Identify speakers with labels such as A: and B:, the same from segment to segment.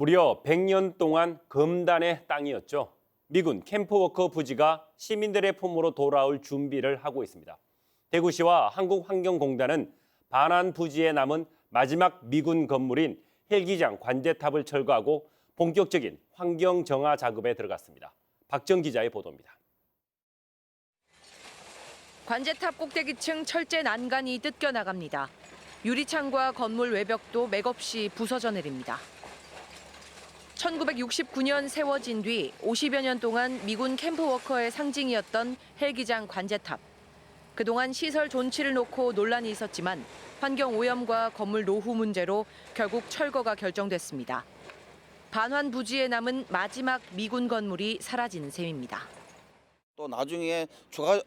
A: 무려 100년 동안 검단의 땅이었죠. 미군 캠프워커 부지가 시민들의 품으로 돌아올 준비를 하고 있습니다. 대구시와 한국환경공단은 반환 부지에 남은 마지막 미군 건물인 헬기장 관제탑을 철거하고 본격적인 환경 정화 작업에 들어갔습니다. 박정 기자의 보도입니다.
B: 관제탑 꼭대기층 철제 난간이 뜯겨 나갑니다. 유리창과 건물 외벽도 맥없이 부서져 내립니다. 1969년 세워진 뒤 50여 년 동안 미군 캠프워커의 상징이었던 헬기장 관제탑. 그동안 시설 존치를 놓고 논란이 있었지만 환경 오염과 건물 노후 문제로 결국 철거가 결정됐습니다. 반환 부지에 남은 마지막 미군 건물이 사라지는 셈입니다.
C: 또 나중에 추가 어,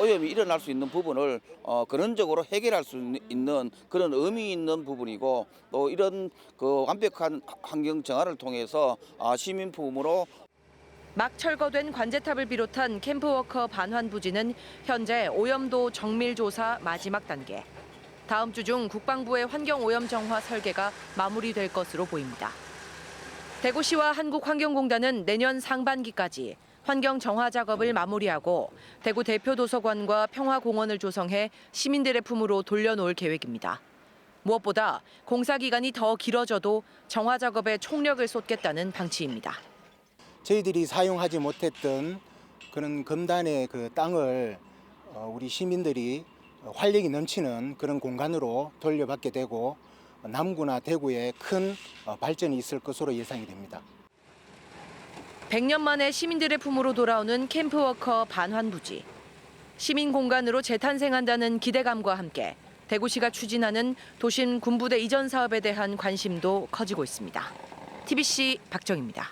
C: 오염이 일어날 수 있는 부분을 어, 근원적으로 해결할 수 있는 그런 의미 있는 부분이고 또 이런 그 완벽한 환경 정화를 통해서 아, 시민품으로
B: 막 철거된 관제탑을 비롯한 캠프워커 반환 부지는 현재 오염도 정밀 조사 마지막 단계. 다음 주 중 국방부의 환경 오염 정화 설계가 마무리될 것으로 보입니다. 대구시와 한국환경공단은 내년 상반기까지 환경 정화 작업을 마무리하고 대구 대표 도서관과 평화공원을 조성해 시민들의 품으로 돌려놓을 계획입니다. 무엇보다 공사 기간이 더 길어져도 정화 작업에 총력을 쏟겠다는 방침입니다.
D: 저희들이 사용하지 못했던 그런 검단의 그 땅을 어, 우리 시민들이 활력이 넘치는 그런 공간으로 돌려받게 되고 남구나 대구에 큰 어, 발전이 있을 것으로 예상이 됩니다.
B: 100년 만에 시민들의 품으로 돌아오는 캠프워커 반환 부지. 시민 공간으로 재탄생한다는 기대감과 함께 대구시가 추진하는 도심 군부대 이전 사업에 대한 관심도 커지고 있습니다. TBC 박정입니다.